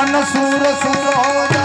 મન સુર સુર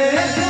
Yeah.